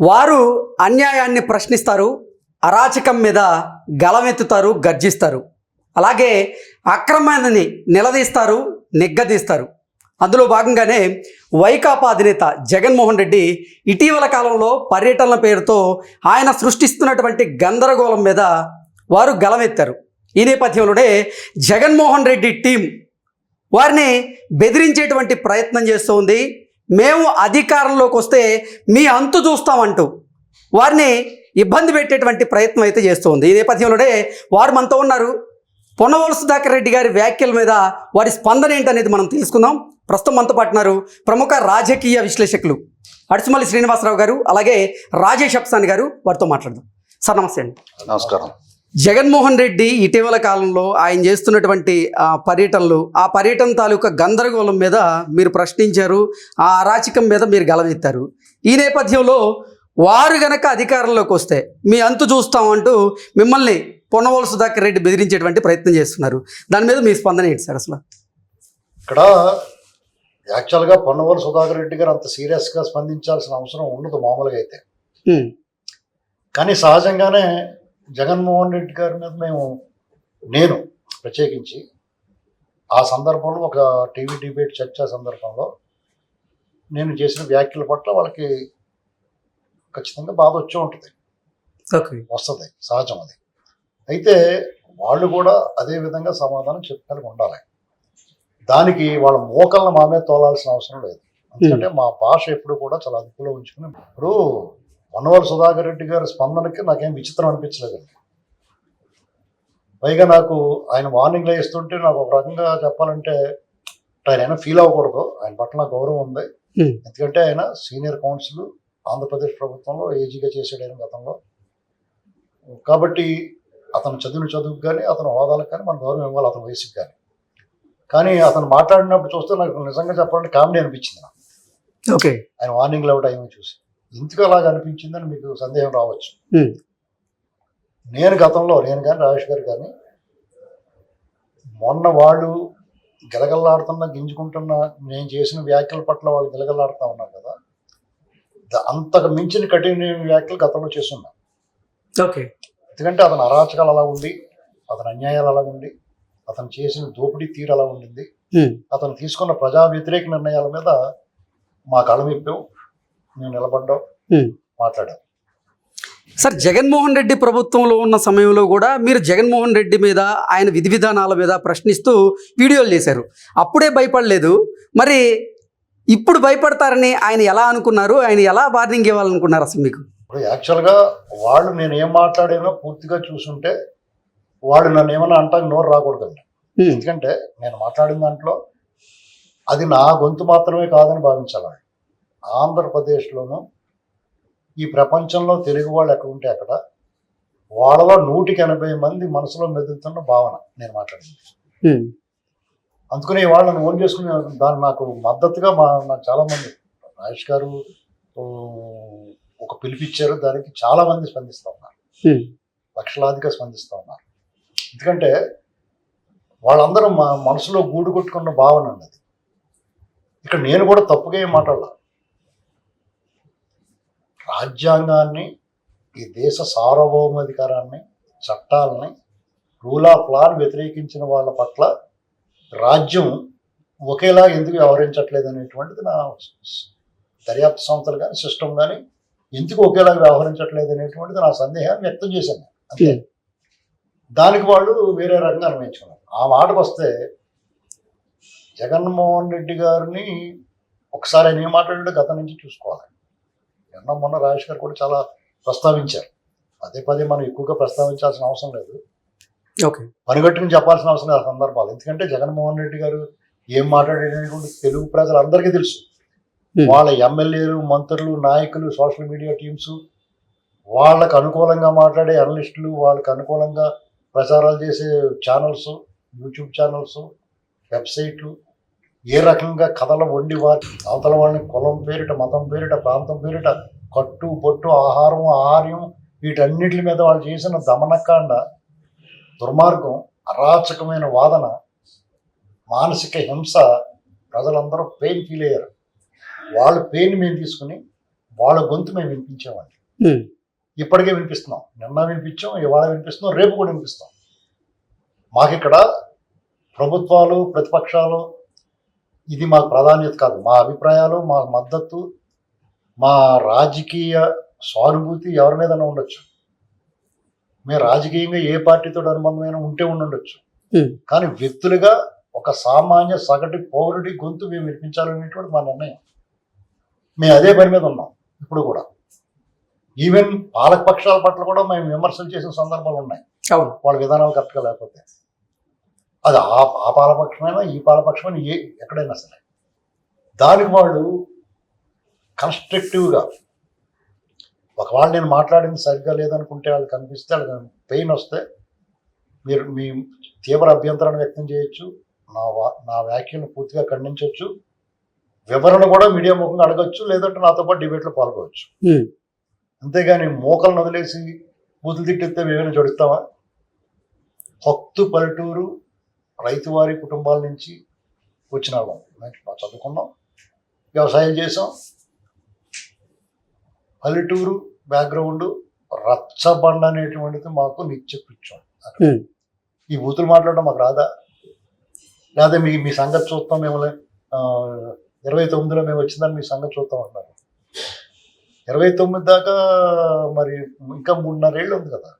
వారు అన్యాయాన్ని ప్రశ్నిస్తారు అరాచకం మీద గలమెత్తుతారు గర్జిస్తారు. అలాగే అక్రమాన్ని నిలదీస్తారు నిగ్గదీస్తారు. అందులో భాగంగానే వైకాపా అధినేత జగన్మోహన్ రెడ్డి ఇటీవల కాలంలో పర్యటనల పేరుతో ఆయన సృష్టిస్తున్నటువంటి గందరగోళం మీద వారు గలమెత్తారు. ఈ నేపథ్యంలోనే జగన్మోహన్ రెడ్డి టీం వారిని బెదిరించేటువంటి ప్రయత్నం చేస్తోంది. మేము అధికారంలోకి వస్తే మీ అంతు చూస్తామంటూ వారిని ఇబ్బంది పెట్టేటువంటి ప్రయత్నం అయితే చేస్తుంది ఈ నేపథ్యంలోనే వారు మనతో ఉన్నారు. పొన్నవోలు సుధాకర్ రెడ్డి గారి వ్యాఖ్యల మీద వారి స్పందన ఏంటనేది మనం తెలుసుకుందాం. ప్రస్తుతం మనతో పాటున్నారు ప్రముఖ రాజకీయ విశ్లేషకులు అడుసుమల్లి శ్రీనివాసరావు గారు అలాగే రాజేష్ అప్సాని గారు వారితో మాట్లాడదాం. సార్ నమస్తే అండి. నమస్కారం. జగన్మోహన్ రెడ్డి ఇటీవల కాలంలో ఆయన చేస్తున్నటువంటి పర్యటనలు ఆ పర్యటన తాలూకా గందరగోళం మీద మీరు ప్రశ్నించారు ఆ అరాచకం మీద మీరు గలమెత్తారు. ఈ నేపథ్యంలో వారు గనక అధికారంలోకి వస్తే మీ అంతు చూస్తామంటూ మిమ్మల్ని పొన్నవోలు సుధాకర్ రెడ్డి బెదిరించేటువంటి ప్రయత్నం చేస్తున్నారు. దాని మీద మీ స్పందన ఏంటి సార్ అసలు? ఇక్కడ యాక్చువల్గా పొన్నవోలు సుధాకర్ రెడ్డి గారు అంత సీరియస్గా స్పందించాల్సిన అవసరం ఉండదు మామూలుగా అయితే. కానీ సహజంగానే జగన్మోహన్ రెడ్డి గారి మీద మేము నేను ప్రత్యేకించి ఆ సందర్భంలో ఒక టీవీ డిబేట్ చర్చ సందర్భంలో నేను చేసిన వ్యాఖ్యల పట్ల వాళ్ళకి ఖచ్చితంగా బాధ వచ్చే ఉంటుంది. వస్తుంది సహజం అది. అయితే వాళ్ళు కూడా అదే విధంగా సమాధానం చెప్పగలిగి ఉండాలి. దానికి వాళ్ళ మోకలను మా మీద తోలాల్సిన అవసరం లేదు. ఎందుకంటే మా భాష ఎప్పుడు కూడా చాలా అదుపులో ఉంచుకుని ఇప్పుడు వనవల్ సుధాకర్ రెడ్డి గారి స్పందనకి నాకేం విచిత్రం అనిపించలేదు. పైగా నాకు ఆయన వార్నింగ్లో ఇస్తుంటే నాకు ఒక రకంగా చెప్పాలంటే ఆయన అయినా ఫీల్ అవ్వకూడదు. ఆయన పట్ల నాకు గౌరవం ఉంది. ఎందుకంటే ఆయన సీనియర్ కౌన్సిల్ ఆంధ్రప్రదేశ్ ప్రభుత్వంలో ఏజీగా చేసాడు ఆయన గతంలో. కాబట్టి అతను చదివిన చదువుకు కానీ అతను హోదాలకు కానీ మన గౌరవం ఇవ్వాలి అతని వయసుకి కానీ కానీ అతను మాట్లాడినప్పుడు చూస్తే నాకు నిజంగా చెప్పాలంటే కామెడీ అనిపించింది నాకు. ఓకే. ఆయన వార్నింగ్ లేవు టైం చూసి. ఎందుకు అలాగ అనిపించిందని మీకు సందేహం రావచ్చు. నేను గతంలో నేను కానీ రాజేష్ గారు కానీ మొన్న వాళ్ళు గిలగల్లాడుతున్న గింజుకుంటున్న నేను చేసిన వ్యాఖ్యల పట్ల వాళ్ళు గిలగల్లాడుతూ ఉన్నారు కదా. అంతకు మించిన కఠిన వ్యాఖ్యలు గతంలో చేస్తున్నాను ఓకే. ఎందుకంటే అతని అరాచకాలు అలా ఉండి అతని అన్యాయాలు అలా ఉండి అతను చేసిన దోపిడీ తీరు అలా ఉండింది. అతను తీసుకున్న ప్రజా వ్యతిరేక నిర్ణయాల మీద మా కళమిప్పాం మేము నిలబడ్డాం. మాట్లాడాం సార్ జగన్మోహన్ రెడ్డి ప్రభుత్వంలో ఉన్న సమయంలో కూడా మీరు జగన్మోహన్ రెడ్డి మీద ఆయన విధి విధానాల మీద ప్రశ్నిస్తూ వీడియోలు చేశారు. అప్పుడే భయపడలేదు. మరి ఇప్పుడు భయపడతారని ఆయన ఎలా అనుకున్నారు? ఆయన ఎలా వార్నింగ్ ఇవ్వాలనుకున్నారు అసలు మీకు? యాక్చువల్గా వాళ్ళు నేను ఏం మాట్లాడానో పూర్తిగా చూసుంటే వాళ్ళు నన్ను ఏమన్నా అంటానికి నోరు రాకూడదండి. ఎందుకంటే నేను మాట్లాడిన దాంట్లో అది నా గొంతు మాత్రమే కాదని భావించాలి. ఆంధ్రప్రదేశ్లోనూ ఈ ప్రపంచంలో తెలుగు వాళ్ళు ఎక్కడ ఉంటే అక్కడ వాళ్ళలో నూటికి ఎనభై మంది మనసులో మెదులుతున్న భావన నేను మాట్లాడింది అందుకని వాళ్ళని ఓన్ చేసుకుని దాన్ని నాకు మద్దతుగా మా నాకు చాలా మంది రాజేష్ గారు ఒక పిలిపిచ్చారు దానికి చాలా మంది స్పందిస్తూ ఉన్నారు. లక్షలాదిగా స్పందిస్తూ ఉన్నారు. ఎందుకంటే వాళ్ళందరూ మా మనసులో గూడు కొట్టుకున్న భావన ఉన్నది. ఇక్కడ నేను కూడా తప్పుగా ఏం మాట్లాడాల. రాజ్యాంగాన్ని ఈ దేశ సార్వభౌమాధికారాన్ని చట్టాలని రూల్ ఆఫ్ లాని వ్యతిరేకించిన వాళ్ళ పట్ల రాజ్యం ఒకేలా ఎందుకు వ్యవహరించట్లేదు అనేటువంటిది నా దర్యాప్తు సంస్థలు కానీ సిస్టమ్ కానీ ఎందుకు ఒకేలా వ్యవహరించట్లేదు అనేటువంటిది నా సందేహాన్ని వ్యక్తం చేశాను. అంతే. Hmm. దానికి వాళ్ళు వేరే రకంగా అన్వయించుకున్నారు ఆ మాటకు వస్తే జగన్మోహన్ రెడ్డి గారిని ఒకసారి ఆయన ఏం మాట్లాడాడో గత నుంచి చూసుకోవాలి. నిన్న మొన్న రాజేష్ గారు కూడా చాలా ప్రస్తావించారు. పదే పదే మనం ఎక్కువగా ప్రస్తావించాల్సిన అవసరం లేదు. ఓకే. పనిగట్టుకుని చెప్పాల్సిన అవసరం లేదు ఆ సందర్భాలు. ఎందుకంటే జగన్మోహన్ రెడ్డి గారు ఏం మాట్లాడేటువంటి తెలుగు ప్రజలందరికీ తెలుసు. Hmm. వాళ్ళ ఎమ్మెల్యేలు మంత్రులు నాయకులు సోషల్ మీడియా టీమ్స్ వాళ్ళకు అనుకూలంగా మాట్లాడే అనలిస్టులు వాళ్ళకి అనుకూలంగా ప్రచారాలు చేసే ఛానల్స్ యూట్యూబ్ ఛానల్స్ వెబ్సైట్లు ఏ రకంగా కథలు వండి వారి అవతల వాళ్ళని కులం పేరిట మతం పేరిట ప్రాంతం పేరిట కట్టు పొట్టు ఆహారం ఆహార్యం వీటన్నిటి మీద వాళ్ళు చేసిన దమనకాండ దుర్మార్గం అరాచకమైన వాదన మానసిక హింస ప్రజలందరూ పెయిన్ ఫీల్ అయ్యారు. వాళ్ళ పెయిన్ మేము తీసుకుని వాళ్ళ గొంతు మేము వినిపించామండి ఉమ్, ఇప్పటికే వినిపిస్తున్నాం. నిన్న వినిపించాం ఇవాళ వినిపిస్తున్నాం రేపు కూడా వినిపిస్తాం. మాకు ఇక్కడ ప్రభుత్వాలు ప్రతిపక్షాలు ఇది మాకు ప్రాధాన్యత కాదు. మా అభిప్రాయాలు మా మద్దతు మా రాజకీయ సానుభూతి ఎవరి మీద ఉండొచ్చు. మేము రాజకీయంగా ఏ పార్టీతో అనుబంధమైన ఉంటే ఉండొచ్చు. కానీ వ్యక్తులుగా ఒక సామాన్య సగటు పౌరుడి గొంతు మేము వినిపించాలనేటువంటి మా నిర్ణయం. మేము అదే పని మీద ఉన్నాం ఇప్పుడు కూడా. ఈవెన్ పాలక పక్షాల పట్ల కూడా మేము విమర్శలు చేసిన సందర్భాలు ఉన్నాయి. అవును. వాళ్ళ విధానాలు కరెక్ట్గా లేకపోతే. అది ఆ ఆ పాలపక్షమైనా ఈ పాలపక్షమైనా ఏ ఎక్కడైనా సరే. దానికి వాళ్ళు కన్స్ట్రక్టివ్గా ఒకవేళ నేను మాట్లాడింది సరిగ్గా లేదనుకుంటే వాళ్ళు కనిపిస్తే వాళ్ళకి పెయిన్ వస్తే మీరు మీ తీవ్ర అభ్యంతరాన్ని వ్యక్తం చేయొచ్చు నా వా నా వ్యాఖ్యలను పూర్తిగా ఖండించవచ్చు వివరణ కూడా మీడియా ముఖంగా అడగచ్చు లేదంటే నాతో పాటు డిబేట్లో పాల్గొవచ్చు. అంతేగాని మోకలను వదిలేసి బూతులు తిట్టిస్తే మేమైనా జడుస్తామా? భక్తు పల్లెటూరు రైతువారి కుటుంబాల నుంచి వచ్చిన వాళ్ళం చదువుకున్నాం వ్యవసాయం చేసాం పల్లెటూరు బ్యాక్గ్రౌండ్ రచ్చబండ అనేటువంటిది మాకు నిత్య కూర్చోం ఈ బూతులు మాట్లాడడం మాకు రాదా? లేదా మీ మీ సంగతి చూస్తాం మేము ఆ, ఇరవై తొమ్మిదిలో మేము వచ్చిందని మీ సంగతి చూస్తాం అంటున్నారు ఇరవై తొమ్మిది దాకా మరి ఇంకా మూడున్నరేళ్ళు ఉంది కదా.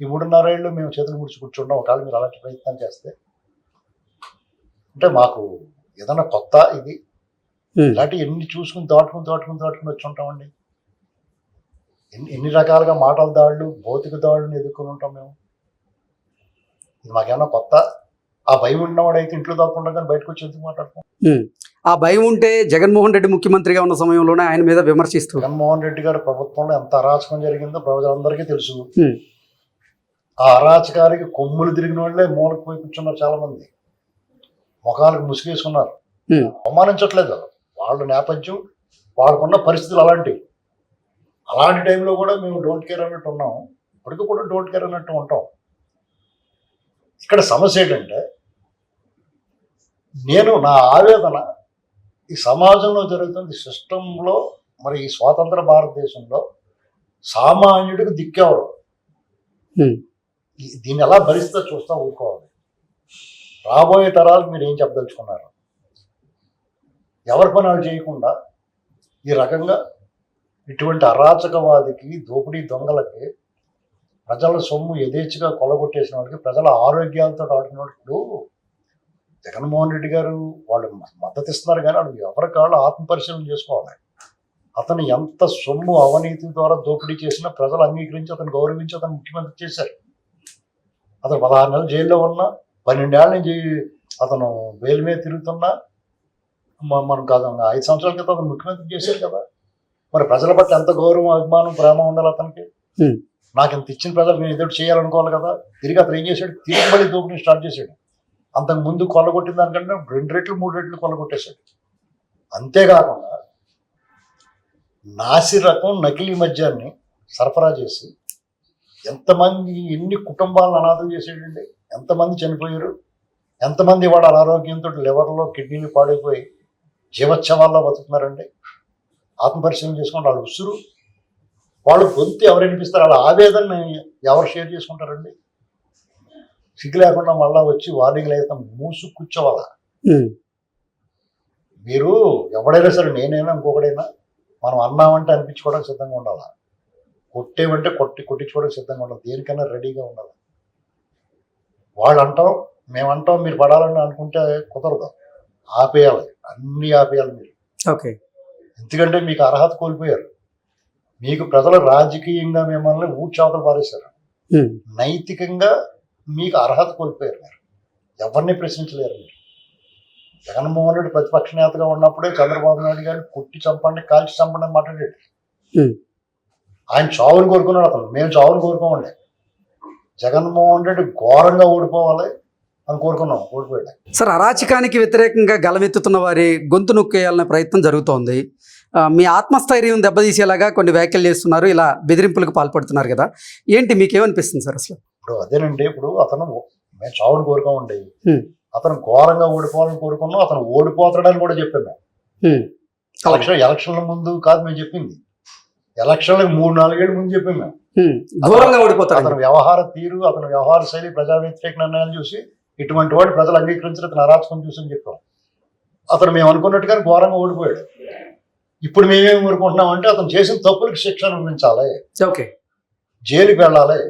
ఈ మూడున్నరేళ్ళు మేము చేతులు ముడిచి కూర్చుంటాం ఒకవేళ మీరు అలాంటి ప్రయత్నం చేస్తే అంటే మాకు ఏదన్నా కొత్త ఇది ఇలాంటి ఎన్ని చూసుకుని దాటుకుని దాటుకుని దాటుకుని వచ్చి ఉంటామండి. ఎన్ని ఎన్ని రకాలుగా మాటల దాడులు భౌతిక దాడులను ఎదుర్కొని ఉంటాం మేము. ఇది మాకేమన్నా కొత్త ఆ భయం ఉన్నవాడైతే ఇంట్లో దాక్కుండా కానీ బయటకు వచ్చి ఎందుకు మాట్లాడతాం. ఆ భయం ఉంటే జగన్మోహన్ రెడ్డి ముఖ్యమంత్రిగా ఉన్న సమయంలోనే ఆయన మీద విమర్శిస్తూ. జగన్మోహన్ రెడ్డి గారి ప్రభుత్వంలో ఎంత అరాచకం జరిగిందో ప్రజలందరికీ తెలుసు. ఆ అరాచకానికి కొమ్ములు తిరిగిన వాళ్ళే మూలకు పోయి కూర్చున్నారు చాలా మంది ముఖాలకు ముసుగేసుకున్నారు. అవమానించట్లేదు. వాళ్ళ నేపథ్యం వాళ్ళకున్న పరిస్థితులు అలాంటివి. అలాంటి టైంలో కూడా మేము డోంట్ కేర్ అన్నట్టు ఉన్నాం. ఇప్పటికీ కూడా డోంట్ కేర్ అన్నట్టు ఉంటాం. ఇక్కడ సమస్య ఏంటంటే నేను నా ఆవేదన ఈ సమాజంలో జరుగుతున్న సిస్టంలో మరి ఈ స్వాతంత్ర భారతదేశంలో సామాన్యుడికి దిక్కేవరు. దీన్ని ఎలా భరిస్తా చూస్తా ఊరుకోవాలి. రాబోయే తరాలు మీరు ఏం చెప్పదలుచుకున్నారు? ఎవరి పని వాళ్ళు చేయకుండా ఈ రకంగా ఇటువంటి అరాచకవాదికి దోపిడీ దొంగలకి ప్రజల సొమ్ము యథేచ్ఛగా కొలగొట్టేసిన వాళ్ళకి ప్రజల ఆరోగ్యాలతో ఆడుకున్నప్పుడు జగన్మోహన్ రెడ్డి గారు వాళ్ళు మద్దతు ఇస్తున్నారు కానీ వాళ్ళు ఎవరికాళ్ళు ఆత్మపరిశీలన ఆత్మ చేసుకోవాలి. అతను ఎంత సొమ్ము అవినీతి ద్వారా దోపిడీ చేసినా ప్రజలు అంగీకరించి అతను గౌరవించి అతను ముఖ్యమంత్రి చేశారు. అతను పదహారు నెలలు జైల్లో ఉన్నా పన్నెండేళ్ళ నుంచి అతను బెయిల్ మీద తిరుగుతున్నా మనం కాదు ఐదు సంవత్సరాల క్రితం అతను ముఖ్యమంత్రి చేశారు కదా. మరి ప్రజల పట్ల ఎంత గౌరవం అభిమానం ప్రేమ ఉండాలి అతనికి. నాకు ఇంత ఇచ్చిన ప్రజలు నేను ఎదురు చేయాలనుకోవాలి కదా. తిరిగి అతను ఏం చేశాడు? తిరిగి మళ్ళీ దోపిడీ స్టార్ట్ చేశాడు. అంతకు ముందు కొల్లగొట్టిన దానికంటే రెండు రెట్లు మూడు రెట్లు కొల్లగొట్టేశాడు. అంతేకాకుండా నాసి రకం నకిలీ మద్యాన్ని సరఫరా చేసి ఎంతమంది ఎన్ని కుటుంబాలను అనాథం చేసాడండి ఎంతమంది చనిపోయారు? ఎంతమంది వాళ్ళ అనారోగ్యంతో లివర్లో కిడ్నీలు పాడైపోయి జీవోత్సవాల్లో బతుకుతున్నారండి? ఆత్మపరిశీలన చేసుకుంటే వాళ్ళు ఉసురు. వాళ్ళు గొంతు ఎవరు వినిపిస్తారు వాళ్ళ ఆవేదనని ఎవరు షేర్ చేసుకుంటారండి? సిగ్గు లేకుండా మళ్ళా వచ్చి వార్నింగ్లు అయితే మూసు కూర్చోవాలా? మీరు ఎవడైనా సరే నేనైనా ఇంకొకడైనా మనం అన్నామంటే అనిపించుకోవడానికి సిద్ధంగా ఉండాలి? కొట్టేమంటే కొట్టి కొట్టించుకోవడానికి సిద్ధంగా ఉండాలి? దేనికైనా రెడీగా ఉండాలి? వాళ్ళు అంటాం మేము అంటాం మీరు పడాలని అనుకుంటే కుదరదు. ఆపేయాలి. అన్నీ ఆపేయాలి మీరు. ఓకే. ఎందుకంటే మీకు అర్హత కోల్పోయారు. మీకు ప్రజలు రాజకీయంగా మిమ్మల్ని ఊడ్చావతలు పారేశారు. నైతికంగా మీకు అర్హత కోల్పోయారు మీరు. ఎవరిని ప్రశ్నించలేరు మీరు. జగన్మోహన్ రెడ్డి ప్రతిపక్ష నేతగా ఉన్నప్పుడే చంద్రబాబు నాయుడు గారిని కొట్టి చంపండి కాల్చి చంపండి అని మాట్లాడాడు. ఆయన చావుని కోరుకున్నాడు అతను. మేము చావుని కోరుకోమండి. జగన్మోహన్ రెడ్డి ఘోరంగా ఓడిపోవాలి అని కోరుకున్నాం ఓడిపోయాడు. సార్ అరాచకానికి వ్యతిరేకంగా గలమెత్తుతున్న వారి గొంతు నొక్కేయాలనే ప్రయత్నం జరుగుతోంది. మీ ఆత్మస్థైర్యం దెబ్బతీసేలాగా కొన్ని వ్యాఖ్యలు చేస్తున్నారు ఇలా బెదిరింపులకు పాల్పడుతున్నారు కదా. ఏంటి మీకేమనిపిస్తుంది సార్ అసలు? ఇప్పుడు అదేనండి ఇప్పుడు అతను మేము చావుని కోరుకోమండి. Hmm. అతను ఘోరంగా ఓడిపోవాలని కోరుకున్నాం అతను ఓడిపోతాడని కూడా చెప్పాము మేము. ఎలక్షన్ ఎలక్షన్ల ముందు కాదు మేము చెప్పింది. ఎలక్షన్లకు మూడు నాలుగేళ్ళు ముందు చెప్పాం మేము. ఘోరంగా ఓడిపోతారు అతని వ్యవహార తీరు అతని వ్యవహార శైలి ప్రజా వ్యతిరేక నిర్ణయాలు చూసి ఇటువంటి వాడు ప్రజలు అంగీకరించిన అతను అరాచకం చూసి అని చెప్పాం. అతను మేము అనుకున్నట్టుగానే ఘోరంగా ఓడిపోయాడు. ఇప్పుడు మేమేం కోరుకుంటున్నాం అంటే అతను చేసిన తప్పులకు శిక్ష అనుభవించాలి. ఓకే. జైలుకి వెళ్ళాలి.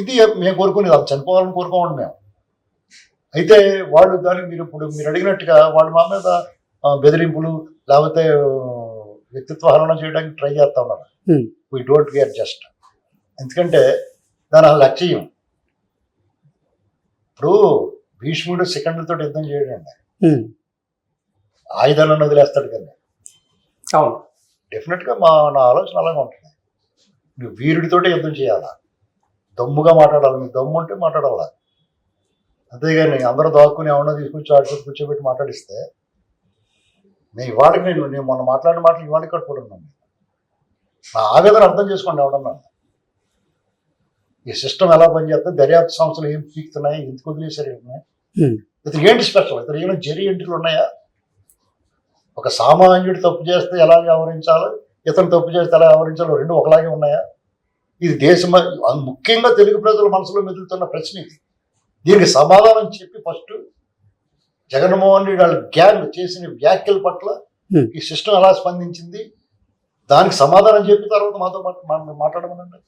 ఇది మేము కోరుకునేది అతను చనిపోవాలని కోరుకోమండి మేము. అయితే వాళ్ళు దాన్ని మీరు ఇప్పుడు మీరు అడిగినట్టుగా వాళ్ళు మా మీద బెదిరింపులు లేకపోతే వ్యక్తిత్వ హరణ చేయడానికి ట్రై చేస్తా ఉన్నారు. వీ డోంట్ గెట్ జస్ట్ ఎందుకంటే దాని లక్ష్యం. ఇప్పుడు భీష్ముడు సెకండ్లతో యుద్ధం చేయడండి. ఆయుధాలను వదిలేస్తాడు కదా. అవును. డెఫినెట్గా మా నా ఆలోచన అలాగే ఉంటుంది. నువ్వు వీరుడితోటే యుద్ధం చేయాలా? దమ్ముగా మాట్లాడాలి. మీకు దమ్ము ఉంటే మాట్లాడాలా? అంతేగాని అందరూ దాక్కుని ఎవరన్నా తీసుకొచ్చి ఆడుకొని కూర్చోబెట్టి మాట్లాడిస్తే నేను ఇవాళకి నేను నేను మొన్న మాట్లాడిన మాటలు ఇవాళకి కట్టుకుంటున్నాను నా ఆవేదన అర్థం చేసుకోండి ఎవడన్నా ఈ సిస్టమ్ ఎలా పనిచేస్తే దర్యాప్తు సంస్థలు ఏం పీకుతున్నాయి? ఎందుకు వదిలేశారు Hmm. ఇతను ఏంటి స్పెషల్ ఇతను ఏమైనా జరి ఎంట్రీలు ఉన్నాయా? ఒక సామాన్యుడు తప్పు చేస్తే ఎలా వ్యవహరించాలో? ఇతను తప్పు చేస్తే ఎలా వ్యవహరించాలో రెండు ఒకలాగే ఉన్నాయా? ఇది దేశం ముఖ్యంగా తెలుగు ప్రజల మనసులో మెదులుతున్న ప్రశ్న ఇది. దీనికి సమాధానం చెప్పి ఫస్ట్ జగన్మోహన్ రెడ్డి వాళ్ళ గ్యాంగ్ చేసిన వ్యాఖ్యల పట్ల Hmm. ఈ సిస్టమ్ ఎలా స్పందించింది దానికి సమాధానం చెప్పిన తర్వాత మాతో మాట్లాడమనండి